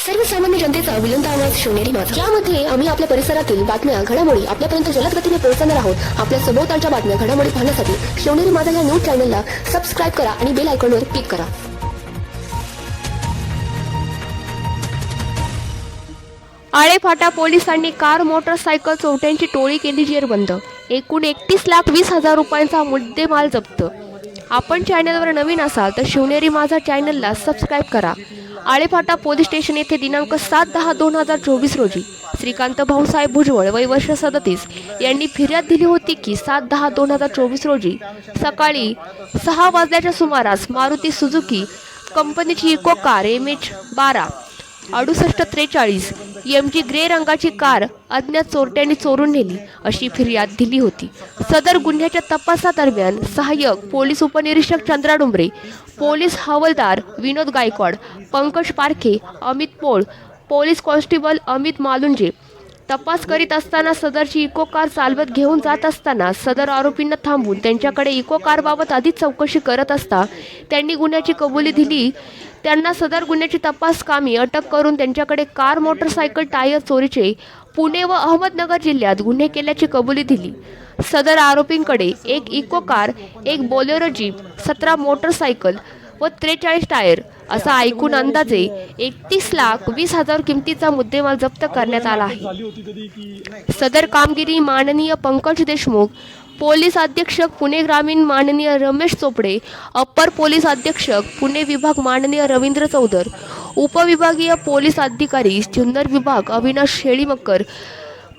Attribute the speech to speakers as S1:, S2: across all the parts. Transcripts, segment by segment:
S1: सर्वसामान्य जनतेचा विलंद आवाज शिवनेरी माझा. यामध्ये आम्ही आपल्या परिसरातील बातम्या घडामोडी आपल्यापर्यंत जलद गतीने पोहोचणार आहोत. आपल्या सभोवतालच्या बातम्या घडामोडी पाहण्यासाठी शिवनेरी माझा या न्यूज चॅनलला सबस्क्राईब करा आणि बेल आयकॉनवर क्लिक करा.
S2: आळेफाटा पोलिसांनी कार मोटरसायकल चोरट्यांची टोळी केली जेरबंद. एकूण एकतीस लाख वीस हजार रुपयांचा मुद्देमाल जप्त. आपण चॅनलवर नवीन असाल तर शिवनेरी माझा चॅनलला सबस्क्राईब करा. आळेफाटा पोलीस स्टेशन येथे दिनांक सात दहा दोन हजार चोवीस रोजी श्रीकांत भाऊसाहेब भुजबळ वय वर्ष सदतीस यांनी फिर्याद दिली होती की सात दहा दोन हजार चोवीस रोजी सकाळी सहा वाजल्याच्या सुमारास मारुती सुझुकी कंपनीची इको कार एम एच बारा अडुसष्ट त्रेचाळीस. एम जी ग्रे रंगाची कार अज्ञात चोरट्यांनी चोरून नेली अशी फिर्याद दिली होती. सदर गुन्ह्याच्या तपासादरम्यान सहाय्यक पोलीस उपनिरीक्षक चंद्रा डुंबरे पोलीस हवालदार विनोद गायकवाड पंकज पारखे अमित पोळ पोलीस कॉन्स्टेबल अमित मालुंजे तपास करीत असताना सदरची इको कार चालवत घेऊन जात असताना सदर आरोपींना थांबून त्यांच्याकडे इको कारबाबत आधीच चौकशी करत असता त्यांनी गुन्ह्याची कबुली दिली. त्यांना सदर गुन्ह्याची तपास कामी अटक करून त्यांच्याकडे कार मोटरसायकल टायर चोरीचे पुणे व अहमदनगर जिल्ह्यात गुन्हे केल्याची कबुली दिली. सदर आरोपींकडे एक इको कार एक बोलेरो जीप सतरा मोटरसायकल व त्रेचाळीस टायर असा ऐकून अंदाजे एकतीस लाख वीस हजार किमतीचा मुद्देमाल जप्त करण्यात आला आहे. सदर कामगिरी माननीय पंकज देशमुख पोलीस अधीक्षक पुणे ग्रामीण माननीय रमेश चोपडे अप्पर पोलीस अधीक्षक पुणे विभाग माननीय रवींद्र चौधर उपविभागीय पोलीस अधिकारी जुन्नर विभाग अविनाश शेळीमक्कर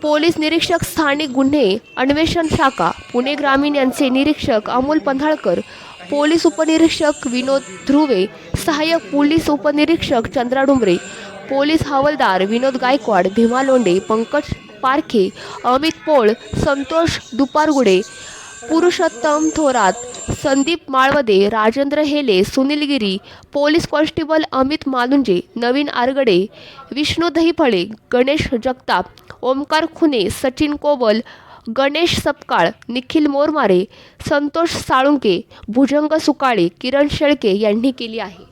S2: पोलीस निरीक्षक स्थानिक गुन्हे अन्वेषण शाखा पुणे ग्रामीण यांचे निरीक्षक अमोल पंधाळकर पोलीस उपनिरीक्षक विनोद ध्रुवे सहाय्यक पोलीस उपनिरीक्षक चंद्रा डुंबरे पोलीस हवालदार विनोद गायकवाड भीमा लोंडे पंकज पारखे अमित पोळ संतोष दुपारगुडे पुरुषोत्तम थोरात संदीप माळवदे राजेंद्र हेले सुनील गिरी पोलीस कॉन्स्टेबल अमित मालुंजे नवीन आरगडे विष्णू दहिफळे गणेश जगताप ओमकार खुने सचिन कोवल गणेश सपकाळ निखिल मोरमारे संतोष साळुंके भुजंग सुकाळे किरण शेळके यांनी केली आहे.